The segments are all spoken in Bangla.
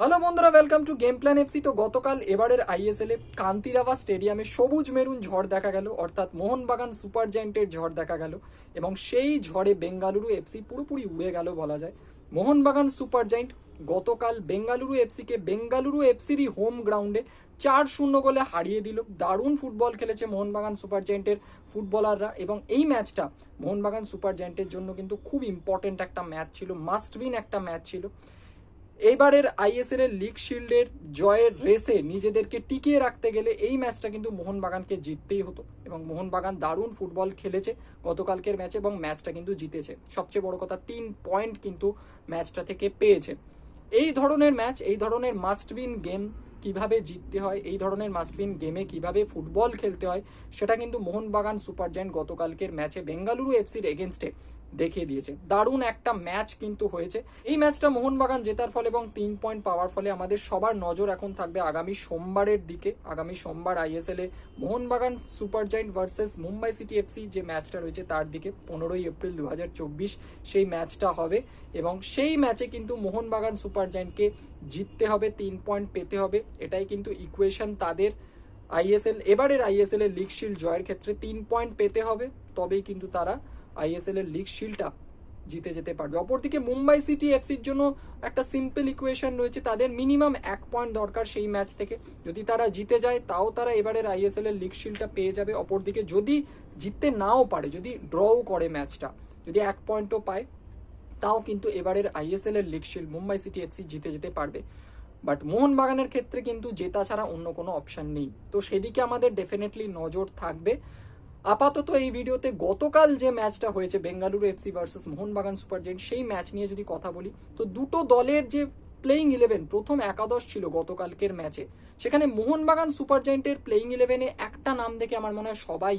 হ্যালো বন্ধুরা welcome to game plan FC তো গতকাল এবারের আইএসএল এ কান্তিরাবা স্টেডিয়ামে সবুজ মেরুন ঝড় দেখা গেল, অর্থাৎ মোহনবাগান সুপার জায়েন্টের ঝড় দেখা গেল, এবং সেই ঝড়ে বেঙ্গালুরু এফসি পুরোপুরি উড়ে গেল বলা যায়। মোহনবাগান সুপার জায়েন্ট গতকাল বেঙ্গালুরু এফসিকে বেঙ্গালুরু এফসিরই হোম গ্রাউন্ডে চার শূন্য গোলে হারিয়ে দিল। দারুণ ফুটবল খেলেছে মোহনবাগান সুপার জায়েন্টের ফুটবলাররা, এবং এই ম্যাচটা মোহনবাগান সুপার জায়েন্টের জন্য কিন্তু খুব ইম্পর্টেন্ট একটা ম্যাচ ছিল মাস্ট উইন একটা ম্যাচ ছিল। এইবারের আইএসএল এর লিগ শিল্ডের জয়ের রেসে নিজেদেরকে টিকিয়ে রাখতে গেলে এই ম্যাচটা কিন্তু মোহনবাগানকে জিততেই হতো এবং মোহনবাগান দারুণ ফুটবল খেলেছে গতকালকের ম্যাচে এবং ম্যাচটা কিন্তু জিতেছে। সবচেয়ে বড় কথা, তিন পয়েন্ট কিন্তু ম্যাচটা থেকে পেয়েছে। এই ধরনের ম্যাচ, এই ধরনের মাস্ট গেম কীভাবে জিততে হয়, এই ধরনের মাস্ট গেমে কীভাবে ফুটবল খেলতে হয়, সেটা কিন্তু মোহনবাগান সুপার জায়েন্ট গতকালকের ম্যাচে বেঙ্গালুরু এফসির এগেনস্টে দেখিয়ে দিয়েছে। দারুণ একটা ম্যাচ কিন্তু হয়েছে। এই ম্যাচটা মোহনবাগান জেতার ফলে এবং তিন পয়েন্ট পাওয়ার ফলে আমাদের সবার নজর এখন থাকবে আগামী সোমবারের দিকে। আগামী সোমবার আইএসএল এ Mohun Bagan super giant versus Mumbai city FC যে ম্যাচটা রয়েছে তার দিকে পনেরোই এপ্রিল দু হাজার চব্বিশ সেই ম্যাচটা হবে এবং সেই ম্যাচে কিন্তু মোহনবাগান সুপার জায়েন্টকে জিততে হবে, তিন পয়েন্ট পেতে হবে। এটাই কিন্তু ইকুয়েশন তাদের আইএসএল এবারের আইএসএল এর লিগ শিল্ড জয়ের ক্ষেত্রে তিন পয়েন্ট পেতে হবে। তবেই কিন্তু তারা আইএসএল এর লিগ শিল্ডটা জিতে যেতে পারবে। অপরদিকে মুম্বাই সিটি এফসির জন্য একটা সিম্পল ইকুয়েশন রয়েছে, তাদের মিনিমাম এক পয়েন্ট দরকার সেই ম্যাচ থেকে। যদি তারা জিতে যায়, তাও তারা এবারের আইএসএল এর লিগ শিল্ডটা পেয়ে যাবে। অপরদিকে যদি জিততে নাও পারে, যদি ড্রও করে ম্যাচটা যদি এক পয়েন্টও পায় তাও কিন্তু এবারের আইএসএল এর league shield Mumbai city FC জিতে যেতে পারবে। বাট মোহনবাগানের ক্ষেত্রে কিন্তু জেতা ছাড়া অন্য কোনো অপশন নেই। তো সেদিকে আমাদের ডেফিনেটলি নজর থাকবে। আপাতত এই ভিডিওতে গতকাল যে ম্যাচটা হয়েছে Bengaluru FC versus Mohun Bagan super giant সেই ম্যাচ নিয়ে যদি কথা বলি, তো দুটো দলের যে প্লেইং ইলেভেন প্রথম একাদশ ছিল গতকালকের ম্যাচে সেখানে মোহনবাগান সুপার জায়েন্টের প্লেইং ইলেভেনে একটা নাম দেখে আমার মনে হয় সবাই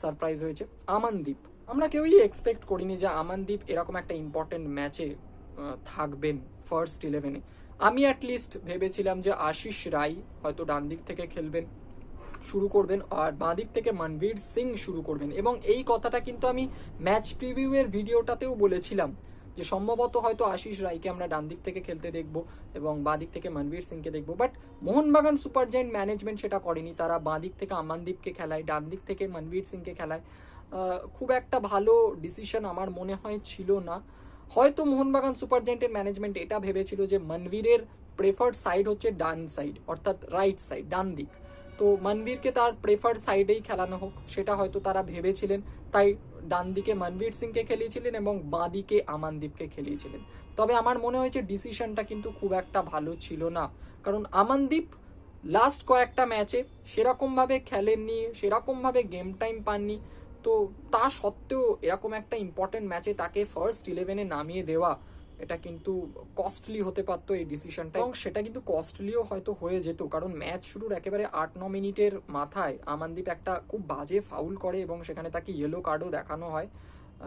সারপ্রাইজ হয়েছে, আমানদীপ। আমরা কেউই এক্সপেক্ট করিনি যে আমানদীপ এরকম একটা ইম্পর্টেন্ট ম্যাচে থাকবেন ফার্স্ট ইলেভেনে আমি অ্যাটলিস্ট ভেবেছিলাম যে আশিস রায় হয়তো ডান দিক থেকে খেলবেন, শুরু করবেন আর বাঁ দিক থেকে মনবীর সিং শুরু করবেন। এবং এই কথাটা কিন্তু আমি ম্যাচ প্রিভিউয়ের ভিডিওটাতেও বলেছিলাম যে সম্ভবত হয়তো আশিস রায়কে আমরা ডান দিক থেকে খেলতে দেখব এবং বাঁ দিক থেকে মনবীর সিংকে দেখব। But Mohun Bagan super giant management সেটা করেনি। তারা বাঁ দিক থেকে আমানদীপকে খেলায় ডান দিক থেকে মনবীর সিংকে খেলায়। খুব একটা ভালো ডিসিশন আমার মনে হয় ছিল না। হয়তো মোহনবাগান সুপার জায়েন্টের ম্যানেজমেন্ট এটা ভেবেছিল যে মনবীরের প্রেফার্ড সাইড হচ্ছে ডান সাইড অর্থাৎ রাইট সাইড ডান দিক। তো মনবীরকে তার প্রেফার্ড সাইডেই খেলানো হোক, সেটা হয়তো তারা ভেবেছিলেন। তাই ডান দিকে মনবীর সিংকে খেলিয়েছিলেন এবং বাঁ দিকে আমানদীপকে খেলিয়েছিলেন। তবে আমার মনে হয়েছে ডিসিশনটা কিন্তু খুব একটা ভালো ছিল না। কারণ আমানদীপ লাস্ট কয়েকটা ম্যাচে সেরকমভাবে খেলেননি, সেরকমভাবে গেম টাইম পাননি। তো তা সত্ত্বেও এরকম একটা ইম্পর্টেন্ট ম্যাচে তাকে ফার্স্ট ইলেভেনে নামিয়ে দেওয়া, এটা কিন্তু কস্টলি হতে পারতো এই ডিসিশনটা এবং সেটা কিন্তু কস্টলিও হয়তো হয়ে যেত, কারণ ম্যাচ শুরুর একেবারে আট ন মিনিটের মাথায় আমানদীপ একটা খুব বাজে ফাউল করে এবং সেখানে তাকে ইয়েলো কার্ডও দেখানো হয়।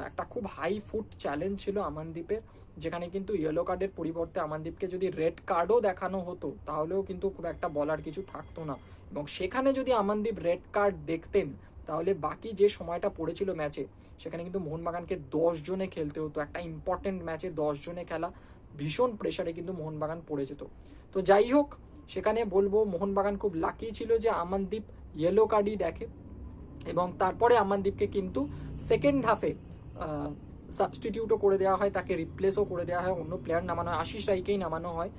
একটা খুব হাই ফুট চ্যালেঞ্জ ছিল আমানদীপের, যেখানে কিন্তু ইয়েলো কার্ডের পরিবর্তে আমানদীপকে যদি রেড কার্ডও দেখানো হতো, তাহলেও কিন্তু খুব একটা বলার কিছু থাকতো না। এবং সেখানে যদি আমানদীপ রেড কার্ড দেখতেন তাহলে বাকি যে সময়টা পড়েছিল ম্যাচে, সেখানে কিন্তু মোহনবাগানকে দশ জনে খেলতে হতো। একটা ইম্পর্টেন্ট ম্যাচে দশ জনে খেলা, ভীষণ প্রেসারে কিন্তু মোহনবাগান পড়ে যেত। তো যাই হোক, সেখানে বলব মোহনবাগান খুব লাকি ছিল যে আমানদীপ ইয়েলো কার্ডই দেখে এবং তারপরে আমানদীপকে কিন্তু সেকেন্ড হাফে সাবস্টিটিউটও করে দেওয়া হয়, তাকে রিপ্লেসও করে দেওয়া হয়, অন্য প্লেয়ার নামানো হয়, আশিস রাইকেই নামানো হয়।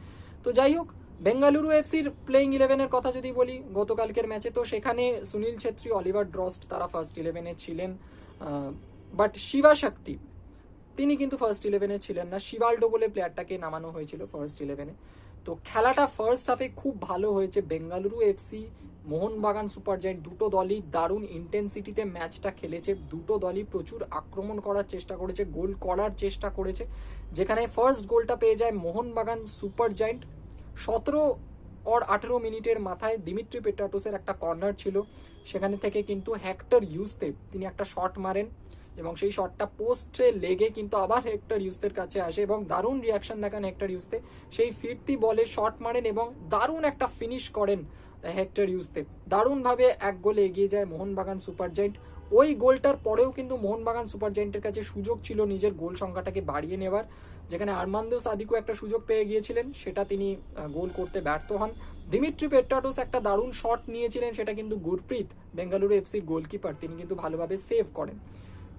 তো যাই হোক বেঙ্গালুরু এফসির প্লেইং ইলেভেনের কথা যদি বলি, গতকালকের ম্যাচে তো সেখানে সুনীল ছেত্রী, অলিভার ড্রস্ট তারা ফার্স্ট ইলেভেনে ছিলেন। বাট শিবা শক্তি, তিনি কিন্তু ফার্স্ট ইলেভেনে ছিলেন না। শিবাল্ডো বলে প্লেয়ারটাকে নামানো হয়েছিল ফার্স্ট ইলেভেনে তো খেলাটা ফার্স্ট হাফে খুব ভালো হয়েছে। Bengaluru FC, Mohun Bagan super giant, দুটো দলই দারুণ ইন্টেন্সিটিতে ম্যাচটা খেলেছে। দুটো দলই প্রচুর আক্রমণ করার চেষ্টা করেছে, গোল করার চেষ্টা করেছে। যেখানে ফার্স্ট গোলটা পেয়ে যায় মোহনবাগান সুপার জায়েন্ট সতেরো অর আঠেরো মিনিটের মাথায় দিমিত্রি পেট্রাটোসের একটা কর্নার ছিল। সেখানে থেকে কিন্তু হেক্টর ইউজতে তিনি একটা শট মারেন এবং সেই শটটা পোস্টে লেগে কিন্তু আবার হেক্টর ইউজদের কাছে আসে এবং দারুণ রিয়াকশন দেখান হেক্টর ইউজতে সেই ফিরতি বলে শট মারেন এবং দারুণ একটা ফিনিশ করেন হেক্টর ইউজতে দারুণভাবে এক গোলে এগিয়ে যায় মোহনবাগান সুপার জায়েন্ট ওই গোলটার পরেও কিন্তু মোহনবাগান সুপার জায়েন্টের কাছে সুযোগ ছিল নিজের গোল সংখ্যাটাকে বাড়িয়ে নেবার যেখানে আরমান্দো সাদিকু একটা সুযোগ পেয়ে গিয়েছিলেন, সেটা তিনি গোল করতে ব্যর্থ হন। দিমিত্রি পেট্টাটোস একটা দারুণ শট নিয়েছিলেন, সেটা কিন্তু গুরপ্রীত বেঙ্গালুরু এফসির গোলকিপার, তিনি কিন্তু ভালোভাবে সেভ করেন।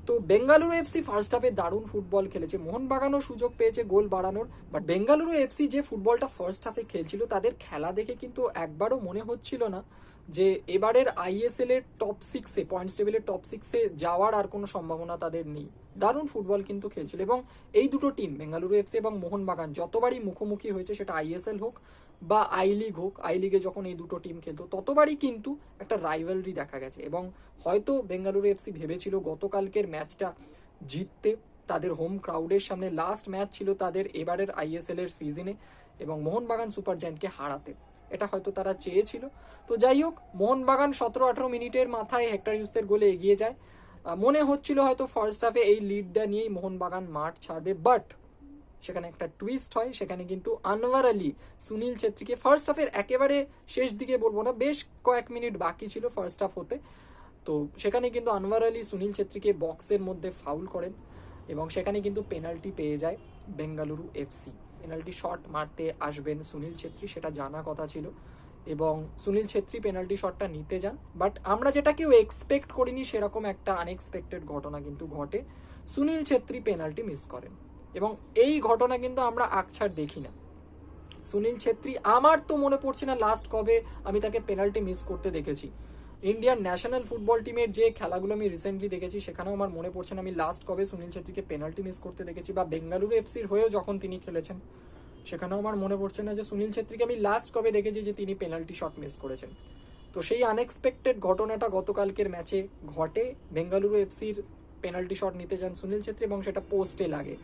তো বেঙ্গালুরু এফসি ফার্স্ট হাফে দারুণ ফুটবল খেলেছে, মোহনবাগানও সুযোগ পেয়েছে গোল বাড়ানোর। বাট বেঙ্গালুরু এফসি যে ফুটবলটা ফার্স্ট হাফে খেলছিল, তাদের খেলা দেখে কিন্তু একবারও মনে হচ্ছিল না। যে এবারের আইএসএল এর টপ সিক্সে পয়েন্টস টেবিলের টপ সিক্সে যাওয়ার আর কোনো সম্ভাবনা তাদের নেই। দারুণ ফুটবল কিন্তু খেলছিল এবং এই দুটো টিম বেঙ্গালুরু এফসি এবং মোহনবাগান যতবারই মুখোমুখি হয়েছে সেটা আইএসএল হোক বা আই লিগ হোক আই লিগে যখন এই দুটো টিম খেলতো, ততবারই কিন্তু একটা রাইভালরি দেখা গেছে এবং হয়তো বেঙ্গালুরু এফসি ভেবেছিল গতকালকের ম্যাচটা জিততে তাদের হোম ক্রাউডের সামনে লাস্ট ম্যাচ ছিল তাদের এবারের আইএসএল এর সিজনে এবং মোহনবাগান সুপার জায়েন্টকে হারাতে। এটা হয়তো তারা চেয়েছিল। তো যাই হোক, মোহনবাগান সতেরো আঠারো মিনিটের মাথায় হেক্টর ইউসের গোলে এগিয়ে যায়। মনে হচ্ছিল হয়তো ফার্স্ট হাফে এই লিডটা নিয়েই মোহনবাগান মাঠ ছাড়বে, বাট সেখানে একটা টুইস্ট হয়। সেখানে কিন্তু আনোয়ার আলী, সুনীল ছেত্রীকে ফার্স্ট হাফের একেবারে শেষ দিকে বলব না, বেশ কয়েক মিনিট বাকি ছিল ফার্স্ট হাফ হতে। তো সেখানে কিন্তু আনোয়ার আলী সুনীল ছেত্রীকে বক্সের মধ্যে ফাউল করেন এবং সেখানে কিন্তু পেনাল্টি পেয়ে যায় বেঙ্গালুরু এফসি। পেনাল্টি শট মারতে আসবেন সুনীল ছেত্রী, সেটা জানা কথা ছিল। এবং সুনীল ছেত্রী পেনাল্টি শটটা নিতে যান। বাট আমরা যেটা কেউ এক্সপেক্ট করিনি, সেরকম একটা আনএক্সপেক্টেড ঘটনা কিন্তু ঘটে। সুনীল ছেত্রী পেনাল্টি মিস করেন। এবং এই ঘটনা কিন্তু আমরা আকছাড় দেখি না। সুনীল ছেত্রী, আমার তো মনে পড়ছে না লাস্ট কবে আমি তাকে পেনাল্টি মিস করতে দেখেছি। ইন্ডিয়ান ন্যাশনাল ফুটবল টিমের যে খেলাগুলো আমি রিসেন্টলি দেখেছি, সেখানেও আমার মনে পড়ছে না আমি লাস্ট কবে সুনীল ছেত্রীকে পেনাল্টি মিস করতে দেখেছি বা বেঙ্গালুরু এফসির হয়েও যখন তিনি খেলেছেন, সেখানেও আমার মনে পড়ছে না যে সুনীল ছেত্রীকে আমি লাস্ট কবে দেখেছি যে তিনি পেনাল্টি শট মিস করেছেন। তো সেই আনএক্সপেক্টেড ঘটনাটা গতকালকের ম্যাচে ঘটে। বেঙ্গালুরু এফসির পেনাল্টি শট নিতে যান সুনীল ছেত্রী এবং সেটা পোস্টে লাগে।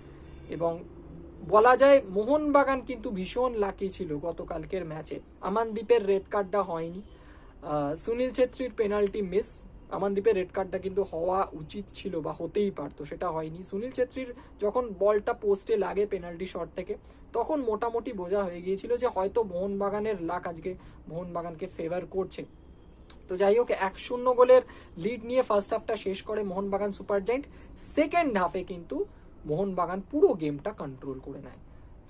এবং বলা যায় মোহনবাগান কিন্তু ভীষণ লাকি ছিল গতকালকের ম্যাচে আমানদীপের রেড কার্ডটা হয়নি। সুনীল ছেত্রীর পেনাল্টি মিস। আমানদীপের রেড কার্ডটা কিন্তু হওয়া উচিত ছিল বা হতেই পারতো, সেটা হয়নি। সুনীল ছেত্রীর যখন বলটা পোস্টে লাগে পেনাল্টি শট থেকে, তখন মোটামুটি বোঝা হয়ে গিয়েছিল যে হয়তো মোহনবাগানের লাক আজকে মোহনবাগানকে ফেভার করছে। তো যাই হোক, এক শূন্য গোলের লিড নিয়ে ফার্স্ট হাফটা শেষ করে মোহনবাগান সুপার জায়েন্ট সেকেন্ড হাফে কিন্তু মোহনবাগান পুরো গেমটা কন্ট্রোল করে নেয়।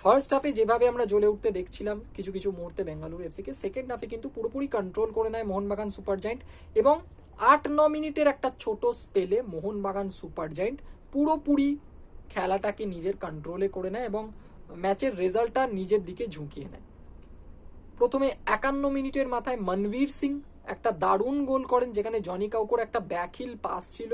ফার্স্ট হাফে যেভাবে আমরা জ্বলে উঠতে দেখছিলাম, কিছু কিছু মুহূর্তে বেঙ্গালুরু এফসিকে সেকেন্ড হাফে কিন্তু পুরোপুরি কন্ট্রোল করে নেয় মোহনবাগান সুপার জায়েন্ট এবং আট ন মিনিটের একটা ছোট স্পেলে মোহনবাগান সুপার জায়েন্ট পুরোপুরি খেলাটাকে নিজের কন্ট্রোলে করে নেয় এবং ম্যাচের রেজাল্টটা নিজের দিকে ঝুঁকিয়ে নেয়। প্রথমে একান্ন মিনিটের মাথায় মনবীর সিং একটা দারুণ গোল করেন, যেখানে জনি কাউকোর একটা ব্যাকহিল পাস ছিল।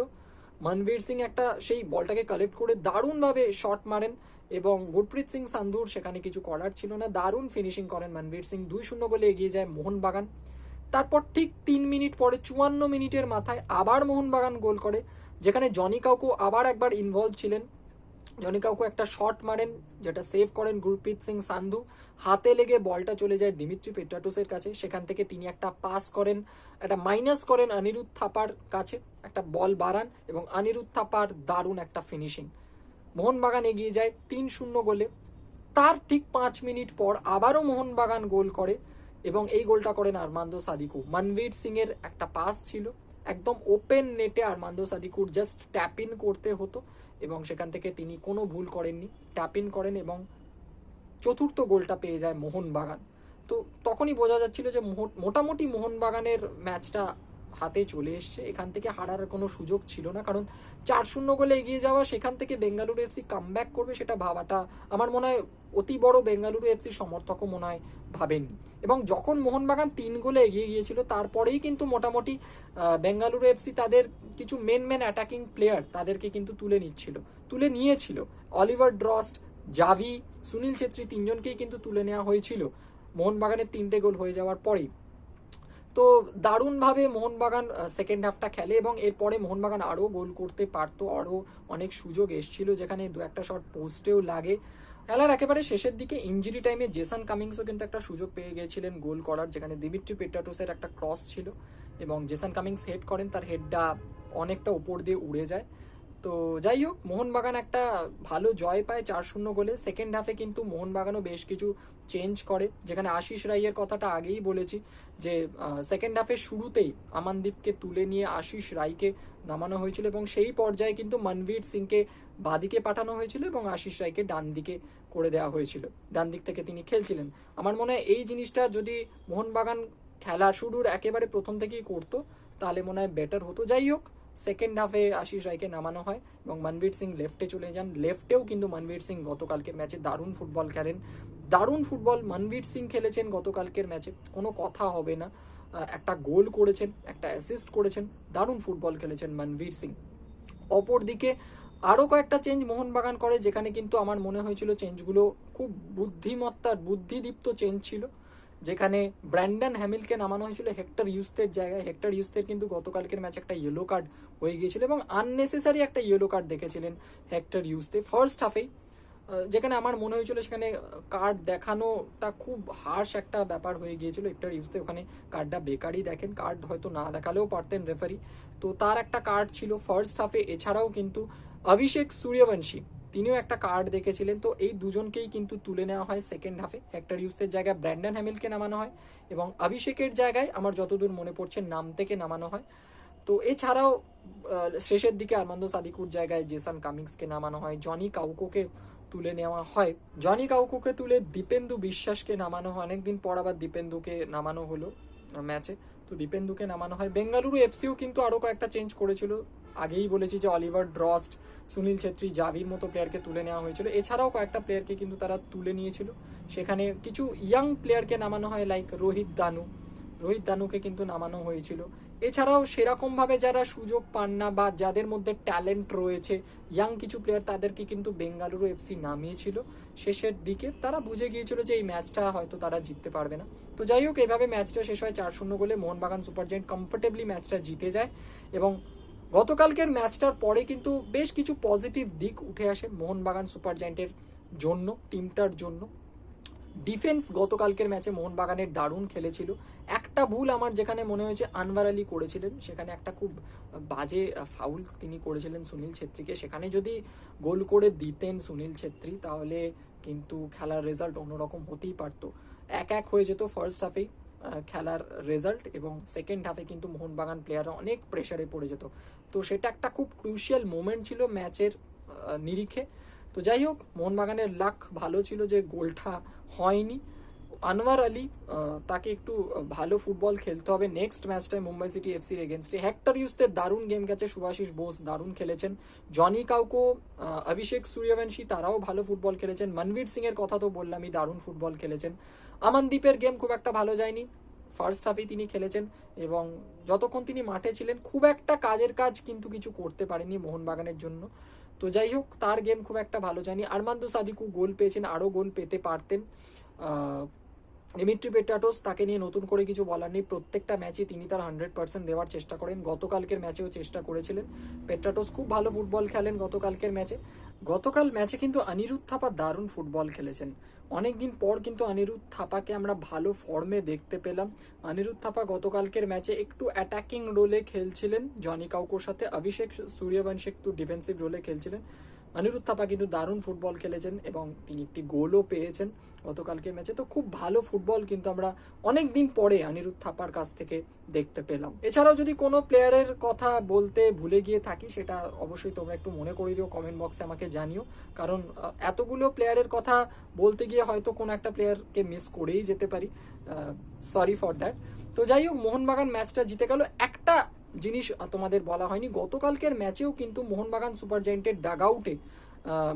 মনবীর সিং একটা সেই বলটাকে কালেক্ট করে দারুণভাবে শট মারেন এবং গুরপ্রীত সিং সান্ধুর সেখানে কিছু করার ছিল না। দারুণ ফিনিশিং করেন মনবীর সিং। দুই শূন্য গোলে এগিয়ে যায় মোহনবাগান। তারপর ঠিক তিন মিনিট পরে চুয়ান্ন মিনিটের মাথায় আবার মোহনবাগান গোল করে, যেখানে জনি কাউকু আবার একবার ইনভলভ ছিলেন। জনি কাউকে একটা শট মারেন, যেটা সেভ করেন গুরপ্রীত সিং সান্ধু, হাতে লেগে বলটা চলে যায় দিমিত্রি পেট্রাটোসের কাছে। সেখান থেকে তিনি একটা পাস করেন, একটা মাইনাস করেন অনিরুদ্ধ থাপার কাছে, একটা বল বাড়ান এবং অনিরুদ্ধ থাপার দারুণ একটা ফিনিশিং মোহনবাগান এগিয়ে যায় তিন শূন্য গোলে। তার ঠিক পাঁচ মিনিট পর আবারও মোহনবাগান গোল করে এবং এই গোলটা করেন আরমান্দো সাদিকু। মনবীর সিং এর একটা পাস ছিল। একদম ওপেন নেটে আরমান্দো সাদিকুর জাস্ট ট্যাপ ইন করতে হতো। এবং সেখান থেকে তিনি কোনো ভুল করেননি। ট্যাপ ইন করেন এবং চতুর্থ গোলটা পেয়ে যায় মোহনবাগান। তো তখনই বোঝা যাচ্ছিল যে মোটামুটি মোহনবাগানের ম্যাচটা হাতে চলে এসছে। এখান থেকে হারার কোনো সুযোগ ছিল না, কারণ চার শূন্য গোলে এগিয়ে যাওয়া, সেখান থেকে বেঙ্গালুরু এফসি কামব্যাক করবে সেটা ভাবাটা আমার মনে হয় অতি বড় বেঙ্গালুরু এফসির সমর্থকও মনে হয় ভাবেননি। এবং যখন মোহনবাগান তিন গোলে এগিয়ে গিয়েছিল, তারপরেই কিন্তু মোটামুটি বেঙ্গালুরু এফসি তাদের কিছু মেন মেন অ্যাটাকিং প্লেয়ার তাদেরকে কিন্তু তুলে নিচ্ছিল, তুলে নিয়েছিল। Oliver Drost, Javi, Sunil Chhetri তিনজনকেই কিন্তু তুলে নেওয়া হয়েছিল। মোহনবাগানের তিনটে গোল হয়ে যাওয়ার পরেই। তো দারুণভাবে মোহনবাগান সেকেন্ড হাফটা খেলে এবং এরপরে মোহনবাগান আরও গোল করতে পারতো, আরও অনেক সুযোগ এসছিল যেখানে দু একটা শট পোস্টেও লাগে। খেলার একেবারে শেষের দিকে ইঞ্জুরি টাইমে জেসান কামিংসও কিন্তু একটা সুযোগ পেয়ে গিয়েছিলেন গোল করার, যেখানে দিমিত্রি পেট্রাটোসের একটা ক্রস ছিল এবং জেসান কামিংস হেড করেন, তার হেডটা অনেকটা উপর দিয়ে উড়ে যায়। তো যাই হোক, মোহনবাগান একটা ভালো জয় পায় চার শূন্য গোলে। সেকেন্ড হাফে কিন্তু মোহনবাগানও বেশ কিছু চেঞ্জ করে। যেখানে আশিস রাইয়ের কথাটা আগেই বলেছি যে সেকেন্ড হাফের শুরুতেই আমানদীপকে তুলে নিয়ে আশিস রায়কে নামানো হয়েছিল এবং সেই পর্যায়ে কিন্তু মনবীর সিংকে বাদিকে পাঠানো হয়েছিল এবং আশিস রায়কে ডান দিকে করে দেওয়া হয়েছিল। ডান দিক থেকে তিনি খেলছিলেন। আমার মনে হয় এই জিনিসটা যদি মোহনবাগান খেলা শুরুর একেবারে প্রথম থেকেই করতো, তাহলে মনে হয় বেটার হতো। যাই হোক সেকেন্ড হাফে আশিস রায়কে নামানো হয় এবং মনবীর সিং লেফটে চলে যান। লেফটেও কিন্তু মনবীর সিং গতকালকের ম্যাচে দারুণ ফুটবল খেলেন। দারুণ ফুটবল মনবীর সিং খেলেছেন গতকালকের ম্যাচে কোনো কথা হবে না। একটা গোল করেছেন, একটা অ্যাসিস্ট করেছেন, দারুণ ফুটবল খেলেছেন মনবীর সিং। অপরদিকে আরও কয়েকটা চেঞ্জ মোহনবাগান করে, যেখানে কিন্তু আমার মনে হয়েছিল চেঞ্জগুলো খুব বুদ্ধিমত্তার, বুদ্ধিদীপ্ত চেঞ্জ ছিল। যেখানে ব্র্যান্ডন হ্যামিলকে নামানো হয়েছিল হেক্টর ইউস্তের জায়গায়। হেক্টর ইউস্তের কিন্তু গতকালকের ম্যাচে একটা ইয়েলো কার্ড হয়ে গিয়েছিল এবং আননেসেসারি একটা ইয়েলো কার্ড দেখেছিলেন হেক্টর ইউস্তে ফার্স্ট হাফেই যেখানে আমার মনে হয়েছিল সেখানে কার্ড দেখানোটা খুব হার্শ একটা ব্যাপার হয়ে গিয়েছিল হেক্টর ইউজতে ওখানে কার্ডটা বেকারই দেখেন কার্ড হয়তো না দেখালেও পারতেন রেফারি তো তার একটা কার্ড ছিল ফার্স্ট হাফে এছাড়াও কিন্তু অভিষেক সূর্যবংশী তিনিও একটা কার্ড দেখেছিলেন। তো এই দুজনকেই কিন্তু তুলে নেওয়া হয় সেকেন্ড হাফে হেক্টর ইউস্তের জায়গায় ব্র্যান্ডন হ্যামিলকে নামানো হয় এবং অভিষেকের জায়গায় আমার যতদূর মনে পড়ছে নাম থেকে নামানো হয়। তো এছাড়াও শেষের দিকে আরমান্দ সাদিকুর জায়গায় জেসান কামিংসকে নামানো হয়। জনি কাউকোকে তুলে নেওয়া হয়। জনি কাউকোকে তুলে দীপেন্দু বিশ্বাসকে নামানো হয়। অনেকদিন পর আবার দীপেন্দুকে নামানো হলো ম্যাচে তো দীপেন্দুকে নামানো হয়। বেঙ্গালুরু এফসিও কিন্তু আরও কয়েকটা চেঞ্জ করেছিল। আগেই বলেছি যে অলিভার ড্রস্ট, সুনীল ছেত্রী, জাভির মতো প্লেয়ারকে তুলে নেওয়া হয়েছিল। এছাড়াও কয়েকটা প্লেয়ারকে কিন্তু তারা তুলে নিয়েছিল। সেখানে কিছু ইয়াং প্লেয়ারকে নামানো হয় লাইক রোহিত দানু। রোহিত দানুকে কিন্তু নামানো হয়েছিল। এছাড়াও সেরকমভাবে যারা সুযোগ পান না বা যাদের মধ্যে ট্যালেন্ট রয়েছে ইয়াং কিছু প্লেয়ার তাদেরকে কিন্তু বেঙ্গালুরু এফসি নামিয়েছিল। শেষের দিকে তারা বুঝে গিয়েছিল যে এই ম্যাচটা হয়তো তারা জিততে পারবে না। তো যাই হোক, এভাবে ম্যাচটা শেষ হয় চার শূন্য গোলে। মোহনবাগান সুপার জায়েন্ট কমফোর্টেবলি ম্যাচটা জিতে যায় এবং গতকালকের ম্যাচটার পরে কিন্তু বেশ কিছু পজিটিভ দিক উঠে আসে মোহনবাগান সুপার জায়েন্টের জন্য, টিমটার জন্য। ডিফেন্স গতকালকের ম্যাচে মোহনবাগানের দারুণ খেলেছিল। একটা ভুল আমার যেখানে মনে হয়েছে আনভার আলী করেছিলেন, সেখানে একটা খুব বাজে ফাউল তিনি করেছিলেন সুনীল ছেত্রীকে। সেখানে যদি গোল করে দিতেন সুনীল ছেত্রী, তাহলে কিন্তু খেলার রেজাল্ট অন্যরকম হতেই পারতো। এক এক হয়ে যেত ফার্স্ট হাফেই খেলার রেজাল্ট এবং সেকেন্ড হাফে কিন্তু মোহনবাগান প্লেয়াররা অনেক প্রেসারে পড়ে যেত। তো সেটা একটা খুব ক্রুশিয়াল মোমেন্ট ছিল ম্যাচের নিরিখে। তো যাই হোক, মোহনবাগানের লাক ভালো ছিল যে গোলটা হয়নি। আনোয়ার আলী তাকে একটু ভালো ফুটবল খেলতে হবে। নেক্সট ম্যাচটায় মুম্বাই সিটি এফসির এগেনস্টে হেক্টর ইউসতে দারুণ গেম গেছে সুভাশিস বোস দারুণ খেলেছেন। জনি কাউকো অভিষেক সূর্যবংশী, তারাও ভালো ফুটবল খেলেছেন। মনবীর সিং এর কথা তো বললামই, দারুণ ফুটবল খেলেছেন। আমানদীপের গেম খুব একটা ভালো যায়নি। ফার্স্ট হাফেই তিনি খেলেছেন এবং যতক্ষণ তিনি মাঠে ছিলেন খুব একটা কাজের কাজ কিন্তু কিছু করতে পারেনি মোহনবাগানের জন্য। তো যাই হোক তার গেম খুব একটা ভালো যায়নি। আরমান্দ সাদিকু গোল পেয়েছেন আরও গোল পেতে পারতেন। আহ, দিমিত্রি পেট্রাটোস তাকে নিয়ে নতুন করে কিছু বলার নেই। প্রত্যেকটা ম্যাচে তিনি তার হান্ড্রেড পার্সেন্ট দেওয়ার চেষ্টা করেন। গতকালকের ম্যাচেও চেষ্টা করেছিলেন। পেট্রাটোস খুব ভালো ফুটবল খেলেন গতকালকের ম্যাচে গতকাল ম্যাচে কিন্তু অনিরুদ্ধ থাপা দারুণ ফুটবল খেলেছেন। অনেকদিন পর কিন্তু অনিরুদ্ধ থাপাকে আমরা ভালো ফর্মে দেখতে পেলাম। অনিরুদ্ধ থাপা গতকালকের ম্যাচে একটু অ্যাটাকিং রোলে খেলছিলেন। জনি কাউকোর সাথে অভিষেক সূর্যবংশী একটু ডিফেন্সিভ রোলে খেলছিলেন। অনিরুদ্ধ থাপা কিন্তু দারুণ ফুটবল খেলেছেন এবং তিনি একটি গোলও পেয়েছেন গতকালকের ম্যাচে। তো খুব ভালো ফুটবল কিন্তু আমরা অনেক দিন পরে অনিরুদ্ধ থাপার কাছ থেকে দেখতে পেলাম। এছাড়াও যদি কোনো প্লেয়ারের কথা বলতে ভুলে গিয়ে থাকি, সেটা অবশ্যই তোমরা একটু মনে করিয়ে দিও কমেন্ট বক্সে আমাকে জানিও। কারণ এতগুলো প্লেয়ারের কথা বলতে গিয়ে হয়তো কোনো একটা প্লেয়ারকে মিস করেই যেতে পারি। সরি ফর দ্যাট তো যাই হোক, মোহনবাগান ম্যাচটা জিতে গেল একটা জিনিস তোমাদের বলা হয়নি। গতকালকের ম্যাচেও কিন্তু মোহনবাগান সুপার জায়েন্টের ডাগ আউটে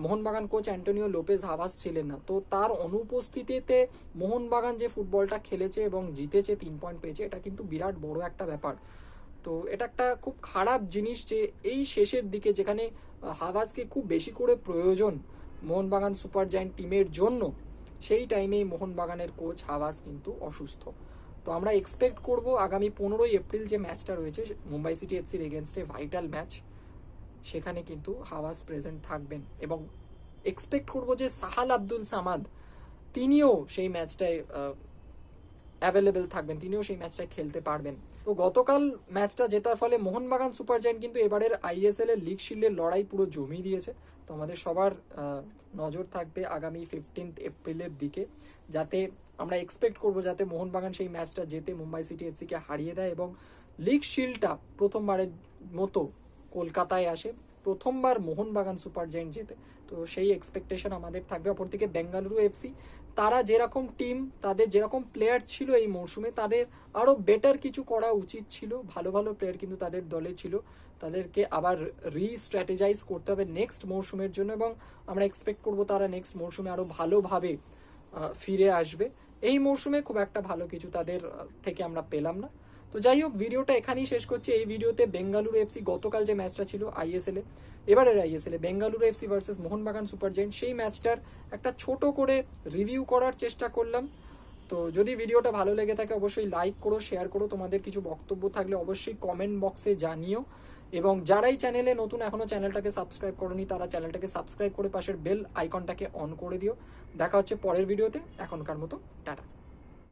Mohun Bagan coach Antonio Lopez Habas ছিলেন না। তো তার অনুপস্থিতিতে মোহনবাগান যে ফুটবলটা খেলেছে এবং জিতেছে, তিন পয়েন্ট পেয়েছে, এটা কিন্তু বিরাট বড় একটা ব্যাপার। তো এটা একটা খুব খারাপ জিনিস যে এই শেষের দিকে যেখানে হাভাসকে খুব বেশি করে প্রয়োজন মোহনবাগান সুপার জায়েন্ট টিমের জন্য, সেই টাইমেই মোহনবাগানের কোচ হাভাস কিন্তু অসুস্থ। তো আমরা এক্সপেক্ট করব আগামী পনেরোই এপ্রিল যে ম্যাচটা রয়েছে, মুম্বাই সিটি এফসির এগেনস্টে ভাইটাল ম্যাচ সেখানে কিন্তু হাওয়াস প্রেজেন্ট থাকবেন। এবং এক্সপেক্ট করব যে সাহাল আব্দুল সামাদ, তিনিও সেই ম্যাচটায় অ্যাভেলেবেল থাকবেন, তিনিও সেই ম্যাচটায় খেলতে পারবেন। তো গতকাল ম্যাচটা জেতার ফলে মোহনবাগান সুপার জায়েন্ট কিন্তু এবারের আইএসএল এর লিগ শিল্ডের লড়াই পুরো জমিয়ে দিয়েছে। তো আমাদের সবার নজর থাকবে আগামী ফিফটিন্থ এপ্রিলের দিকে। যাতে আমরা এক্সপেক্ট করব যাতে মোহনবাগান সেই ম্যাচটা জেতে মুম্বাই সিটি এফসিকে হারিয়ে দেয় এবং লিগ শিল্ডটা প্রথমবারের মতো কলকাতায় আসে। প্রথমবার মোহনবাগান সুপার জায়েন্ট জেতে। তো সেই এক্সপেকটেশন আমাদের থাকবে। অপরদিকে বেঙ্গালুরু এফসি তারা যেরকম টিম তাদের যেরকম প্লেয়ার ছিল এই মরশুমে তাদের আরও বেটার কিছু করা উচিত ছিল। ভালো ভালো প্লেয়ার কিন্তু তাদের দলে ছিল। তাদেরকে আবার রি স্ট্র্যাটেজাইজ করতে হবে নেক্সট মরশুমের জন্য এবং আমরা এক্সপেক্ট করব তারা নেক্সট মরশুমে আরও ভালোভাবে ফিরে আসবে। এই মরশুমে খুব একটা ভালো কিছু তাদের থেকে আমরা পেলাম না। তো যাই হোক, ভিডিওটা এখানেই শেষ করছি। এই ভিডিওতে বেঙ্গালুরু এফসি গতকাল যে ম্যাচটা ছিল আইএসএল এবারের ISL Bengaluru FC versus Mohun Bagan super giant সেই ম্যাচটার একটা ছোট করে রিভিউ করার চেষ্টা করলাম। তো যদি ভিডিওটা ভালো লেগে থাকে, অবশ্যই লাইক করো, শেয়ার করো। তোমাদের কিছু বক্তব্য থাকলে অবশ্যই কমেন্ট বক্সে জানিও। এবং যারাই চ্যানেলে নতুন এখনও চ্যানেলটাকে সাবস্ক্রাইব করনি, তারা চ্যানেলটাকে সাবস্ক্রাইব করে পাশের বেল আইকনটাকে অন করে দিও। দেখা হচ্ছে পরের ভিডিওতে এখনকার মতো, টাটা।